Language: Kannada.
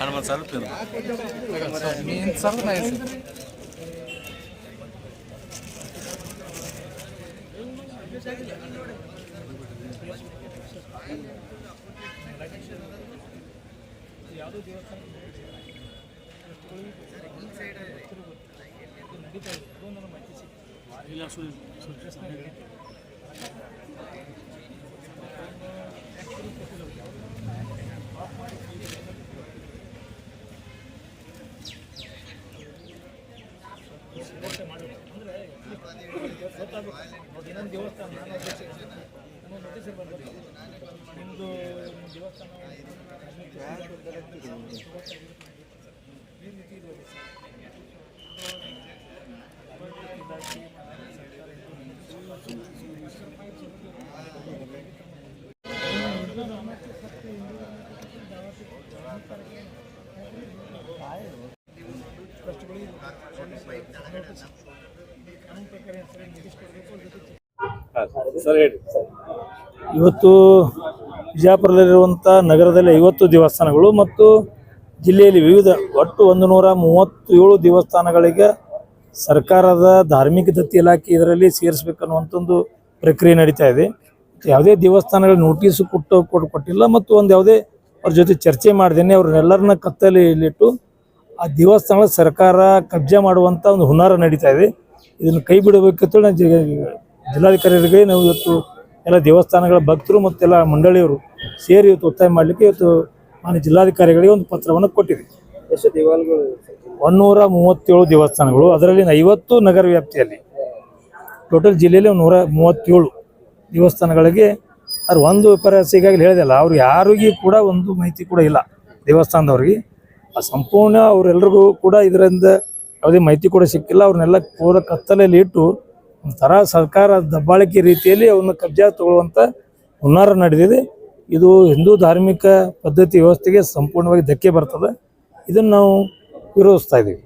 ಹನುಮಂತ ಸರ್ ಮೀನು ಸರ್ ಯಾವುದೋ ದೇವಸ್ಥಾನ ಇಲ್ಲ ಸುರೇಶ್ ಸುರೇಶ್ ನಮ್ಮ ದಿನದ ಕಾರ್ಯಸೂಚಿ ಏನು ನಿಮ್ಮ ಇವತ್ತು ಬಿಜಾಪುರದಲ್ಲಿರುವಂತಹ ನಗರದಲ್ಲಿ ಐವತ್ತು ದೇವಸ್ಥಾನಗಳು ಮತ್ತು ಜಿಲ್ಲೆಯಲ್ಲಿ ವಿವಿಧ ಒಟ್ಟು ಒಂದು ನೂರ ಮೂವತ್ತೇಳು ದೇವಸ್ಥಾನಗಳಿಗೆ ಸರ್ಕಾರದ ಧಾರ್ಮಿಕ ದತ್ತಿ ಇಲಾಖೆ ಇದರಲ್ಲಿ ಸೇರಿಸ್ಬೇಕನ್ನುವಂಥ ಒಂದು ಪ್ರಕ್ರಿಯೆ ನಡೀತಾ ಇದೆ. ಯಾವುದೇ ದೇವಸ್ಥಾನಗಳ ನೋಟಿಸ್ ಕೊಟ್ಟು ಕೊಟ್ಟು ಕೊಟ್ಟಿಲ್ಲ ಮತ್ತು ಒಂದು ಯಾವುದೇ ಅವ್ರ ಜೊತೆ ಚರ್ಚೆ ಮಾಡ್ದೇನೆ ಅವ್ರನ್ನೆಲ್ಲರನ್ನ ಕತ್ತಲೆಯಲ್ಲಿಟ್ಟು ಆ ದೇವಸ್ಥಾನಗಳ ಸರ್ಕಾರ ಕಬ್ಜೆ ಮಾಡುವಂಥ ಒಂದು ಹುನ್ನಾರ ನಡೀತಾ ಇದೆ. ಇದನ್ನು ಕೈ ಬಿಡಬೇಕಂತೇಳಿ ನಾನು ಜಿಲ್ಲಾಧಿಕಾರಿಗಳಿಗೆ ನಾವು ಇವತ್ತು ಎಲ್ಲ ದೇವಸ್ಥಾನಗಳ ಭಕ್ತರು ಮತ್ತೆಲ್ಲ ಮಂಡಳಿಯವರು ಸೇರಿ ಇವತ್ತು ಒತ್ತಾಯ ಮಾಡಲಿಕ್ಕೆ ಇವತ್ತು ನಾನು ಜಿಲ್ಲಾಧಿಕಾರಿಗಳಿಗೆ ಒಂದು ಪತ್ರವನ್ನು ಕೊಟ್ಟಿದ್ದೆ ಎಷ್ಟು ದೇವಾಲಯಗಳು ಒನ್ನೂರ ಮೂವತ್ತೇಳು ದೇವಸ್ಥಾನಗಳು ಅದರಲ್ಲಿ ಐವತ್ತು ನಗರ ವ್ಯಾಪ್ತಿಯಲ್ಲಿ. ಟೋಟಲ್ ಜಿಲ್ಲೆಯಲ್ಲಿ ನೂರ ಮೂವತ್ತೇಳು ದೇವಸ್ಥಾನಗಳಿಗೆ ಅವ್ರು ಒಂದು ವಿಪರ್ಯಾಸ ಈಗಾಗಲೇ ಹೇಳಿದೆಲ್ಲ ಅವ್ರು ಯಾರಿಗೂ ಕೂಡ ಒಂದು ಮಾಹಿತಿ ಕೂಡ ಇಲ್ಲ ದೇವಸ್ಥಾನದವ್ರಿಗೆ. ಆ ಸಂಪೂರ್ಣ ಅವರೆಲ್ಲರಿಗೂ ಕೂಡ ಇದರಿಂದ ಯಾವುದೇ ಮಾಹಿತಿ ಕೂಡ ಸಿಕ್ಕಿಲ್ಲ. ಅವ್ರನ್ನೆಲ್ಲ ಪೂರ ಕತ್ತಲೆಯಲ್ಲಿ ಇಟ್ಟು ಒಂಥರ ಸರ್ಕಾರ ದಬ್ಬಾಳಿಕೆ ರೀತಿಯಲ್ಲಿ ಅವನ್ನ ಕಬ್ಜಾ ತಗೊಳ್ಳುವಂಥ ಹುನ್ನಾರ ನಡೆದಿದೆ. ಇದು ಹಿಂದೂ ಧಾರ್ಮಿಕ ಪದ್ಧತಿ ವ್ಯವಸ್ಥೆಗೆ ಸಂಪೂರ್ಣವಾಗಿ ಧಕ್ಕೆ ಬರ್ತದೆ. ಇದನ್ನು ನಾವು ವಿರೋಧಿಸ್ತಾ ಇದ್ದೀವಿ